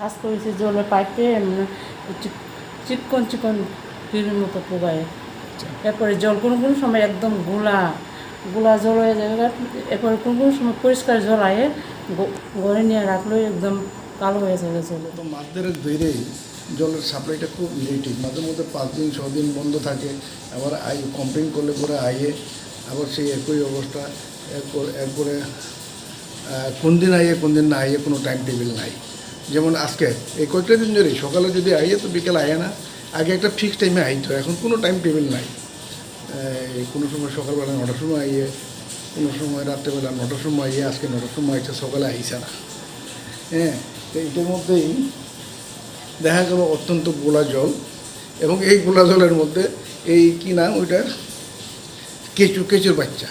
দেখছি জলের পাইপে মানে চিকন চিকন পিড়ির মতো পোগায় এরপরে জল কোনো কোনো সময় একদম গোলা গোলা জল হয়ে যাবে এরপরে কোনো কোনো সময় পরিষ্কার জল আয়ে ঘরে নিয়ে রাখলে একদম কালো হয়ে যাবে জল। তো মাসদের ধরেই জলের সাপ্লাইটা খুব ইরিটেট মাঝে মধ্যে পাঁচ দিন, ছ দিন বন্ধ থাকে। আবার আই কমপ্লেন করলে পরে আইয়ে আবার সেই একই অবস্থা। এরপর, এরপরে কোন দিন আইয়ে কোন দিন না আইয়ে কোনো টাইম টেবিল নাই। যেমন আজকে, এই কয়েকটা দিন ধরে সকালে যদি আইয়ে তো বিকেল আইয়ে না, আগে একটা ফিক্স টাইমে আইতো এখন কোনো টাইম টেবিল নাই। কোনো সময় সকালবেলা নটার সময় আইয়ে, কোনো সময় রাত্রেবেলা নটার সময় আইয়ে, আজকে নটার সময় আইছে, সকালে আইসে না। হ্যাঁ তো এটার মধ্যেই দেখা গেল অত্যন্ত গোলা জল এবং এই গোলা জলের মধ্যে এই কি নাম ওইটার কেঁচু, কেঁচুর বাচ্চা।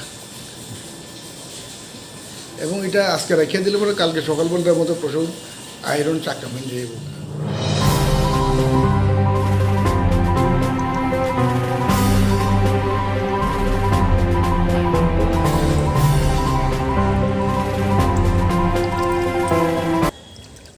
এবং এটা আজকে রেখে দিলে পরে কালকে সকালবেলার মধ্যে প্রচুর I don't sacrament